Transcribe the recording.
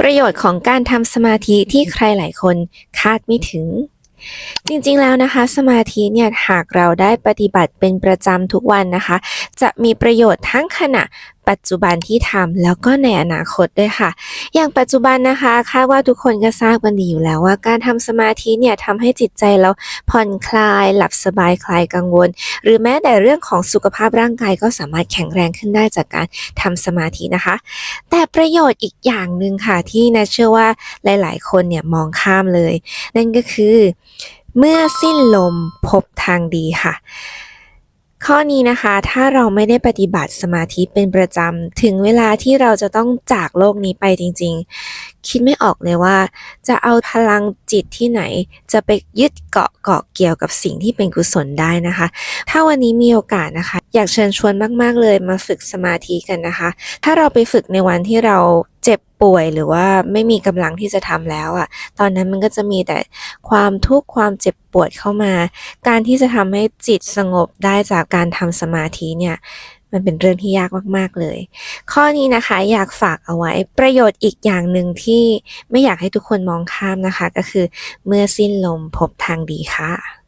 ประโยชน์ของการทำสมาธิที่ใครหลายคนคาดไม่ถึง จริงๆแล้วนะคะ สมาธิเนี่ยหากเราได้ปฏิบัติเป็นประจำทุกวันนะคะ จะมีประโยชน์ทั้งขณะ ปัจจุบันที่ทำแล้วก็ในอนาคตด้วยค่ะ อย่างปัจจุบันนะคะคาดว่าทุกคนก็ทราบกันดีอยู่แล้วว่าการทำสมาธิเนี่ยทำให้จิตใจเราผ่อนคลาย หลับสบายคลายกังวล หรือแม้แต่เรื่องของสุขภาพร่างกายก็สามารถแข็งแรงขึ้นได้จากการทำสมาธินะคะ แต่ประโยชน์อีกอย่างหนึ่งค่ะที่นาเชื่อว่าหลาย ๆ คนเนี่ยมองข้ามเลย นั่นก็คือ เมื่อสิ้นลมพบทางดีค่ะ ข้อนี้นะคะ ถ้าเราไม่ได้ปฏิบัติสมาธิเป็นประจำ ถึงเวลาที่เราจะต้องจากโลกนี้ไปจริง ๆ คิดไม่ออกเลยว่า จะเอาพลังจิตที่ไหน จะไปยึดเกาะเกาะเกี่ยวกับสิ่งที่เป็นกุศลได้นะคะ ถ้าวันนี้มีโอกาสนะคะ อยากเชิญชวนมาก ๆ เลยมาฝึกสมาธิกันนะคะ ถ้าเราไปฝึกในวันที่เรา ป่วยหรือว่าไม่มีกำลังที่จะทำแล้วอะ่ะ ตอนนั้นมันก็จะมีแต่ความทุกข์ความเจ็บปวดเข้ามา การที่จะทำให้จิตสงบได้จากการทำสมาธิเนี่ยมันเป็นเรื่องที่ยากมาก ๆ เลย ข้อนี้นะคะอยากฝากเอาไว้ประโยชน์อีกอย่างหนึ่งที่ไม่อยากให้ทุกคนมองข้ามนะคะ ก็คือเมื่อสิ้นลมพบทางดีค่ะ